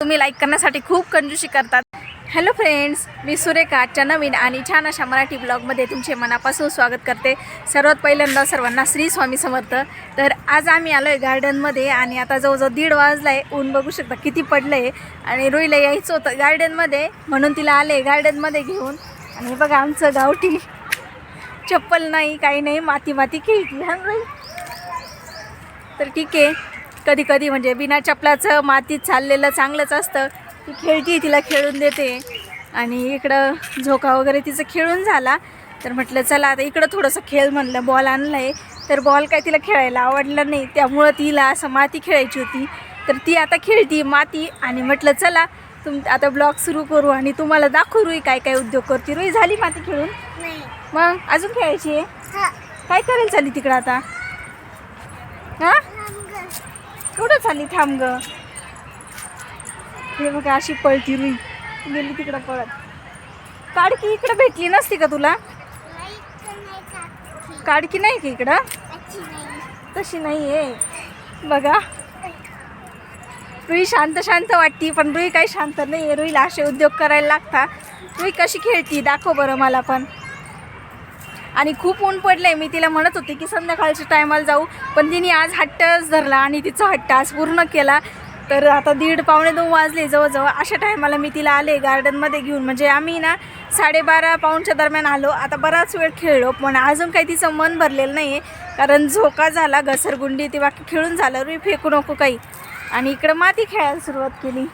तुम्ही लाईक करण्यासाठी खूप कंजूशी करतात. हॅलो फ्रेंड्स मी सुरेखा आजच्या नवीन आणि छान अशा मराठी ब्लॉगमध्ये तुमचे मनापासून स्वागत करते. सर्वात पहिल्यांदा सर्वांना श्री स्वामी समर्थ. तर आज आम्ही आलो आहे गार्डनमध्ये आणि आता जवळजवळ दीड वाजला आहे ऊन बघू शकता किती पडलं आहे आणि रुईला यायचं होतं गार्डनमध्ये म्हणून तिला आले गार्डनमध्ये घेऊन. आणि बघा आमचं गावठी. चप्पल नाही काही नाही माती माती खेळती हा रुई तर ठीक आहे. कधी कधी म्हणजे बिना चपलाचं मातीत चाललेलं चांगलंच असतं. ती खेळती तिला खेळून देते. आणि इकडं झोका वगैरे तिचं खेळून झाला. तर म्हटलं चला आता इकडं थोडंसं खेळ म्हणलं बॉल आणलं आहे तर बॉल काय तिला खेळायला आवडलं नाही. त्यामुळं तिला असं माती खेळायची होती. तर ती आता खेळती माती. आणि म्हटलं चला तुम आता ब्लॉग सुरू करू आणि तुम्हाला दाखवू रुई काय काय उद्योग करते रुई झाली माती खेळून? मग अजून खेळायची आहे? हा. काय करेल चालली तिकडं आता? हां? कुठं चालली थांब ग? हे बघा अशी पळती रुई गेली तिकडं पळत. काडकी इकडं भेटली नसती का तुला? काडकी नाही का इकडं? तशी नाही आहे बघा. रुई शांत शांत वाटती पण रुई काही शांत नाही आहे रुईला असे उद्योग करायला लागता रुई कशी खेळती? दाखव बरं मला पण. आणि खूप ऊन पडले मी तिला म्हणत होते की संध्याकाळच्या टायमाला जाऊ. पण तिने आज हट्टच धरला आणि तिचा हट्ट आज पूर्ण केला. तर आता दीड पावणे दोन वाजले जवळजवळ. अशा टायमाला मी तिला आले गार्डनमध्ये घेऊन. म्हणजे आम्ही ना साडेबारा पाऊणच्या दरम्यान आलो. आता बराच वेळ खेळलो पण अजून काही तिचं मन भरलेलं नाही आहे कारण झोका झाला घसरगुंडी ती बाकी खेळून झालं. रे फेकू नको काही. आणि इकडं माती खेळायला सुरुवात केली.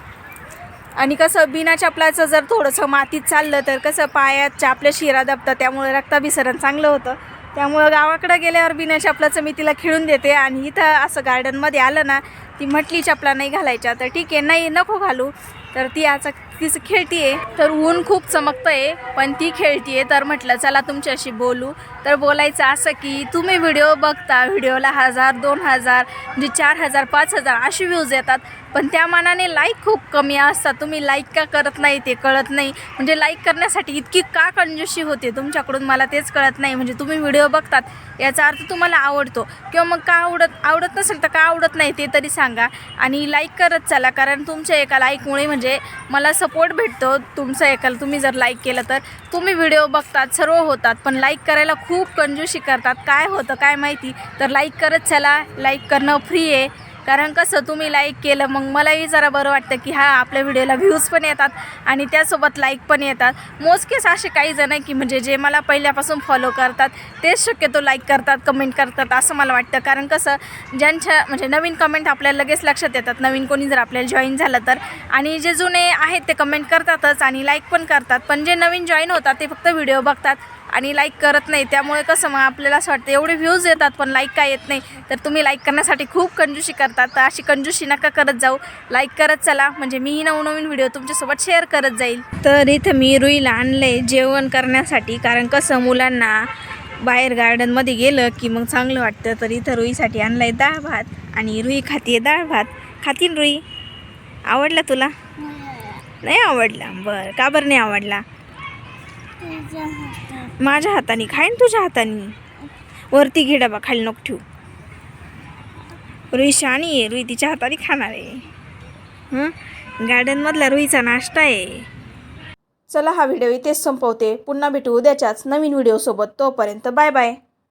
आणि कसं बिना चपलाचं जर थोडंसं मातीत चाललं तर कसं पायात आपल्या शिरा दाबतात त्यामुळे रक्ताभिसरण चांगलं होतं. त्यामुळं गावाकडं गेल्यावर बिना चपलाचं मी तिला खिळून देते आणि इथं असं गार्डनमध्ये आलं ना ती म्हटली चपला नाही घालायच्या. तर ठीक आहे नाही नको घालू. तर ती आता तिचं खेळतीये. तर ऊन खूप चमकतंय पण ती खेळतीये. तर म्हटलं चला तुमच्याशी बोलू. तर बोलायचं असं की तुम्ही व्हिडिओ बघता व्हिडिओला हजार दोन हजार म्हणजे चार हजार पाच हजार असे व्ह्यूज येतात. पण त्या मानाने लाईक खूप कमी असतात. तुम्ही लाईक का करत नाही ते कळत नाही. म्हणजे लाईक करण्यासाठी इतकी का कंजूशी होते? तुमच्याकडून मला तेच कळत नाही. म्हणजे तुम्ही व्हिडिओ बघतात याचा अर्थ तुम्हाला आवडतो. किंवा मग का आवडत आवडत नसेल तर का आवडत नाही ते तरी सांगा. आणि लाईक करत चला कारण तुमच्या एका लाईकमुळे म्हणजे मला सपोर्ट भेटतो तुमचं एकाला. तुम्ही जर लाईक केलं तर तुम्ही व्हिडिओ बघतात सर्व होतात पण लाईक करायला खूप कंजूशी करतात. काय होतं काय माहिती? तर लाईक करत चला. लाईक करणं फ्री आहे. कारण कसं तुम्ही लाईक केलं मग मलाही जरा बरं वाटतं की हा आपल्या व्हिडिओला व्ह्यूज पण येतात आणि त्यासोबत लाईक पण येतात. मोजकेच असे काही जण आहे की म्हणजे जे मला पहिल्यापासून फॉलो करतात तेच शक्यतो लाईक करतात कमेंट करतात असं मला वाटतं. कारण कसं ज्यांच्या म्हणजे नवीन कमेंट आपल्याला लगेच लक्षात येतात. नवीन कोणी जर आपल्याला जॉईन झालं तर. आणि जे जुने आहेत ते कमेंट करतातच आणि लाईक पण करतात. पण जे नवीन जॉईन होतात ते फक्त व्हिडिओ बघतात. आणि लाईक करत नाही त्यामुळे कसं मग आपल्याला असं वाटतं एवढे व्ह्यूज येतात पण लाईक काय येत नाही. तर तुम्ही लाईक करण्यासाठी खूप कंजूशी करतात तर अशी कंजूशी नका करत जाऊ. लाईक करत चला. म्हणजे मीही नवनवीन व्हिडिओ तुमच्यासोबत शेअर करत जाईल. तर इथं मी रुईला आणले जेवण करण्यासाठी. कारण कसं मुलांना बाहेर गार्डनमध्ये गेलं की मग चांगलं वाटतं. तर इथं रुईसाठी आणलं आहे डाळ भात आणि रुई खाते डाळ भात. खातीन रुई? आवडला तुला? नाही आवडला. बरं. का बरं नाही आवडला? माझ्या हाताने खाईन तुझ्या हाताने. वरती घे डबा खाली नको ठेवू. रुई शाणी आहे रुई तिच्या हाताने खाणार आहे. हं? गार्डनमधला रुईचा नाश्ता आहे. चला हा व्हिडिओ इथेच संपवते. पुन्हा भेटू उद्याच्याच नवीन व्हिडिओसोबत. तोपर्यंत बाय बाय.